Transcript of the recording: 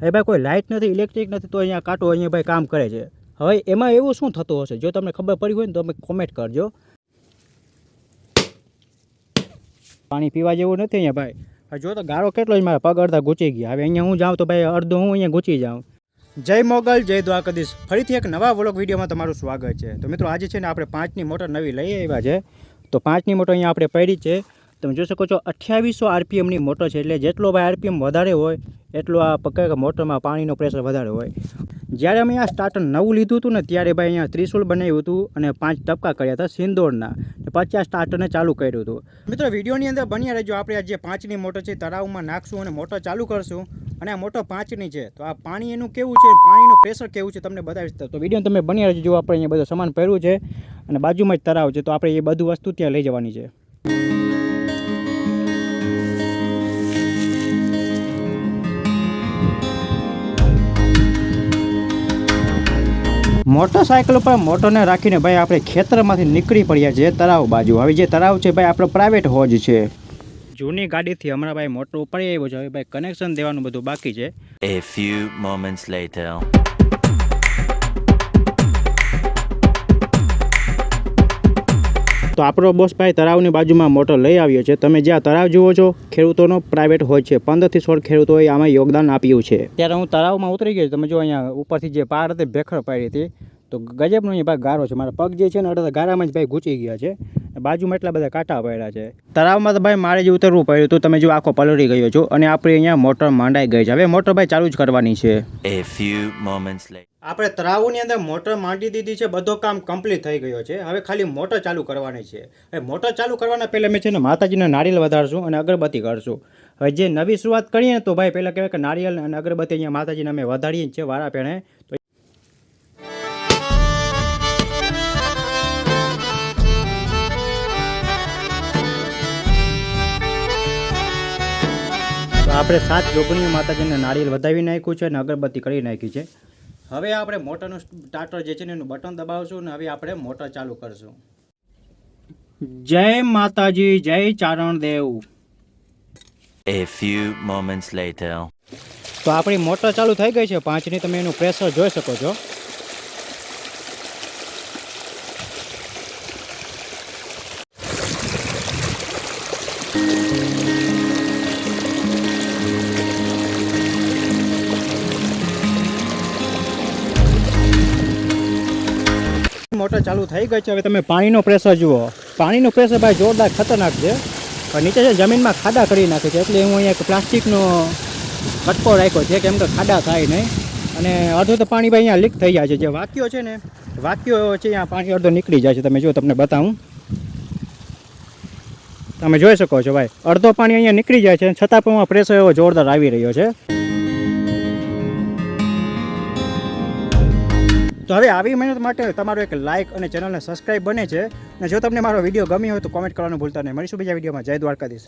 હવે ભાઈ, કોઈ લાઇટ નથી ઇલેક્ટ્રિક નથી, તો અહીંયા કાંટો અહીંયા ભાઈ કામ કરે છે. હવે એમાં એવું શું થતું હશે? જો તમને ખબર પડી હોય ને તો તમે કોમેન્ટ કરજો. પાણી પીવા જેવું નથી અહીંયા ભાઈ. જો તો ગારો કેટલો જ મારા પગ અડધા ગૂંચી ગયા. હવે અહીંયા હું જાઉં તો ભાઈ અડધો હું અહીંયા ગૂંચી જાઉં. જય મોગલ, જય દ્વારકાધીશ. ફરીથી એક નવા વ્લોગ વિડીયોમાં તમારું સ્વાગત છે. તો મિત્રો, આજે છે ને આપણે પાંચની મોટર નવી લઈ આવ્યા છે. તો પાંચની મોટર અહીંયા આપણે પડી છે. તમે જોઈ શકો છો, અઠ્યાવીસો આરપીએમની મોટર છે, એટલે જેટલો ભાઈ આરપીએમ વધારે હોય, એટલો આ પકડ મોટરમાં પાણીનો પ્રેશર વધારે હોય. જ્યારે અમે આ સ્ટાર્ટર નવું લીધું હતું ને, ત્યારે ભાઈ અહીંયા ત્રિશુલ બનાવ્યું હતું અને પાંચ ટપકા કર્યા હતા સિંદોરના. પછી આ સ્ટાર્ટરને ચાલુ કર્યું હતું. મિત્રો, વિડીયોની અંદર બન્યા રહેજો. આપણે આ જે પાંચની મોટર છે, તળાવમાં નાખશું અને મોટર ચાલુ કરશું. અને આ મોટર પાંચની છે. તો આ પાણી એનું કેવું છે? પાણીનું પ્રેશર કેવું છે? તમને બતાવીશ. તો વીડિયો તમે બન્યા રહેજો. જો આપણે અહીંયા બધું સામાન પહેર્યું છે અને બાજુમાં જ તળાવ છે, તો આપણે એ બધું વસ્તુ ત્યાં લઈ જવાની છે. મોટરસાયકલ ઉપર મોટરને રાખીને ભાઈ આપણે ખેતરમાંથી નીકળી પડ્યા છે તળાવ બાજુ. હવે જે તળાવ છે ભાઈ આપણો પ્રાઇવેટ હોજ છે. જૂની ગાડીથી હમણાં ભાઈ મોટર ઉપર આવ્યો છે હવે ભાઈ કનેક્શન દેવાનું બધું બાકી છે. A few moments later. તો આપણો બોસ ભાઈ તળાવની બાજુમાં મોટર લઈ આવ્યો છે. તમે જ્યાં તળાવ જુઓ છો ખેડૂતોનો પ્રાઇવેટ હોય છે. પંદરથી સોળ ખેડૂતોએ આમાં યોગદાન આપ્યું છે. ત્યારે હું તળાવમાં ઉતરી ગયો. તમે જો અહીંયા ઉપરથી જે પાર હતી ભેખડ પાડી હતી તો ગજબનો અહીંયા ભાઈ ગારો છે. મારા પગ જે છે ને અડધા ગારામાં જ ભાઈ ગૂંચી ગયા છે. બાજુમાં એટલા બધા કાંટા પડ્યા છે. તળાવમાં તો ભાઈ મારે જ ઉતરવું પડ્યું તો તમે જો આખો પલળી ગયો છો અને આપણે અહીંયા મોટર માંડાઈ ગઈ છે. હવે મોટર ભાઈ ચાલુ જ કરવાની છે. A few later. આપણે તળાવની અંદર મોટર માંડી દીધી છે બધો કામ કમ્પ્લીટ થઈ ગયો છે. હવે ખાલી મોટર ચાલુ કરવાની છે. હવે મોટર ચાલુ કરવાના પહેલાં મેં છે ને માતાજીને નારિયેલ વધારશું અને અગરબત્તી કરશું. હવે જે નવી શરૂઆત કરીએ ને તો ભાઈ પહેલાં કહેવાય કે નારિયેલ અને અગરબત્તી અહીંયા માતાજીને અમે વધારીએ છીએ છે વારા પેણે તો આપણે સાત જોગણીઓ માતાજીને નારિયેલ વધાવી નાખ્યું છે અને અગરબત્તી કરી નાખી છે. હવે આપણે મોટરનું સ્ટાર્ટર જે છે ને એનું બટન દબાવશું ને હવે આપણે મોટર ચાલુ કરશું. જય માતાજી જય ચારણ દેવ A few moments later. તો આપણી મોટર ચાલુ થઈ ગઈ છે. પાંચની તમે એનું પ્રેશર જોઈ શકો છો. મોટર ચાલુ થઈ ગઈ છે. હવે તમે પાણીનો પ્રેશર જુઓ. પાણીનું પ્રેશર ભાઈ જોરદાર ખતરનાક છે. નીચે છે જમીનમાં ખાડા કરી નાખે છે, એટલે હું અહીંયા પ્લાસ્ટિકનો કટકો રાખ્યો છે, કેમ કે ખાડા થાય નહીં. અને અડધું તો પાણી ભાઈ અહીંયા લીક થઈ જાય છે. જે વાક્યો છે ને, વાક્યો છે, અહીંયા પાણી અડધો નીકળી જાય છે. તમે જો તમને બતાવું. તમે જોઈ શકો છો ભાઈ, અડધો પાણી અહીંયા નીકળી જાય છે. છતાં પણ પ્રેશર એવો જોરદાર આવી રહ્યો છે. તો હવે આવી મહેનત માટે તમારો એક લાઇક અને ચેનલને સબસ્ક્રાઇબ બને છે. અને જો તમને મારો વીડિયો ગમ્યો હોય તો કોમેન્ટ કરવાનું ભૂલતા નહીં. મળીશું બીજા વિડીયોમાં જય દ્વારકાધીશ.